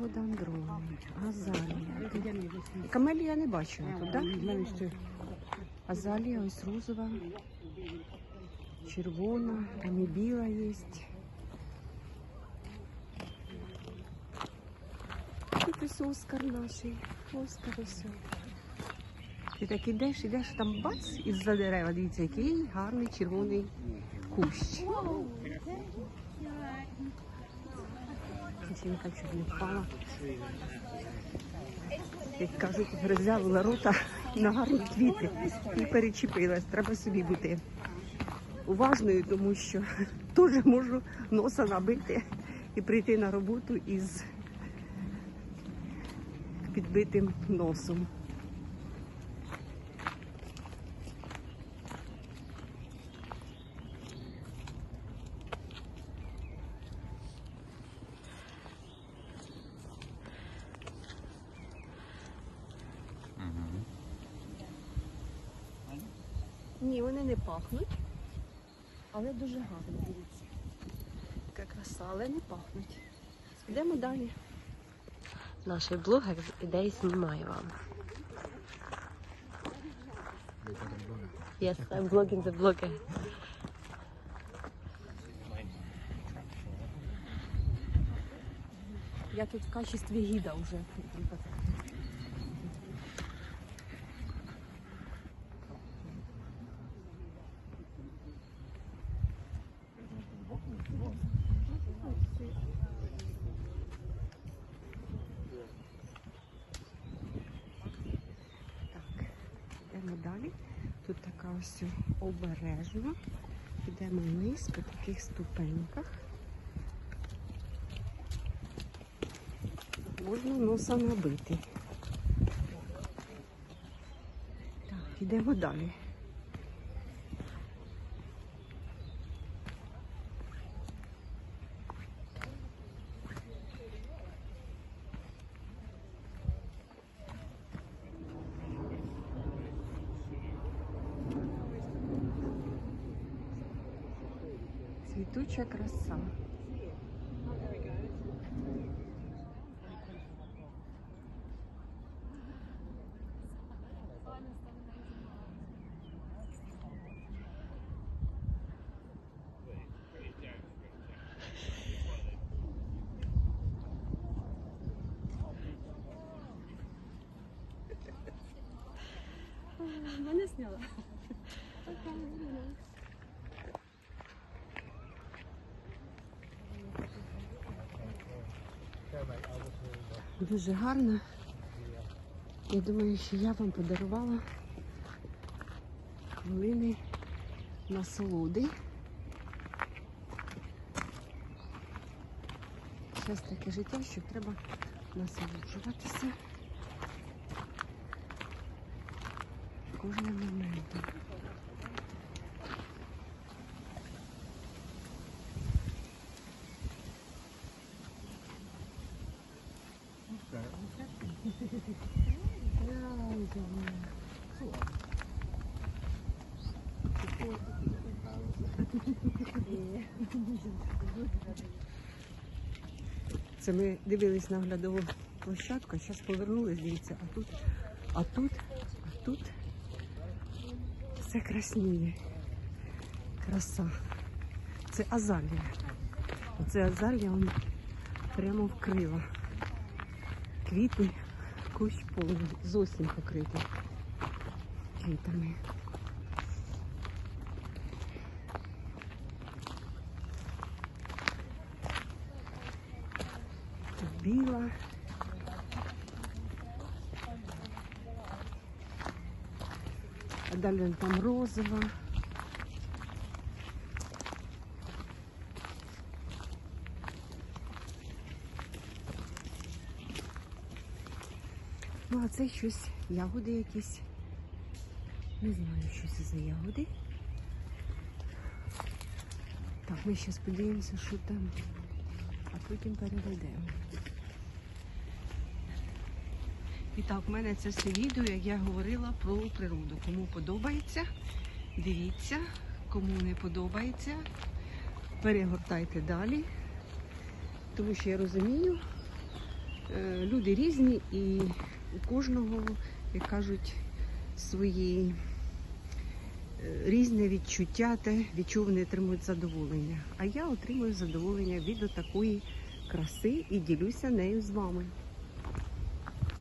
Годандрони, азалія. Камелі я не бачила тут, так? Азалія ось розова, червона, там і біла є. Тут ось Оскар наш, Оскар ось. Ти так ідеш, ідеш, там бац, із-за дерева, дивіться, який гарний червоний кущ. Жінка чуть не впала. Як кажуть, роззявила рота на гарні квіти і перечепилась. Треба собі бути уважною, тому що теж можу носа набити і прийти на роботу із підбитим носом. Ні, вони не пахнуть, але дуже гарно, дивіться. Така краса, але не пахнуть. Йдемо далі. Наш блогер іде і знімає вам. Yes, I'm vlogging the blogger. Я тут в качестві гіда вже. Так, йдемо далі. Тут така ось обережна. Підемо вниз по таких ступеньках. Можна носа набити. Так, йдемо далі. Цвітуча краса. Мене сняла. Дуже гарно. Я думаю, що я вам подарувала хвилини насолоди. Зараз таке життя, що треба насолоджуватися кожним моментом. Це ми дивились на оглядову площадку, зараз повернулись, дивіться, а тут, а тут, а тут все красніє. Краса. Це азалія. Оце азалія он прямо вкрила. Квіти, кущ повний, зовсім покритий квітами. Біла. А далі там розова. Ну, а це щось, ягоди якісь. Не знаю, що це за ягоди. Так, ми ще подивимося, що там, а потім переведемо. І так, в мене це все відео, як я говорила про природу. Кому подобається, дивіться, кому не подобається, перегортайте далі, тому що я розумію, е, люди різні і у кожного, як кажуть, свої е, різне відчуття, те, від чого вони отримують задоволення. А я отримую задоволення від такої краси і ділюся нею з вами.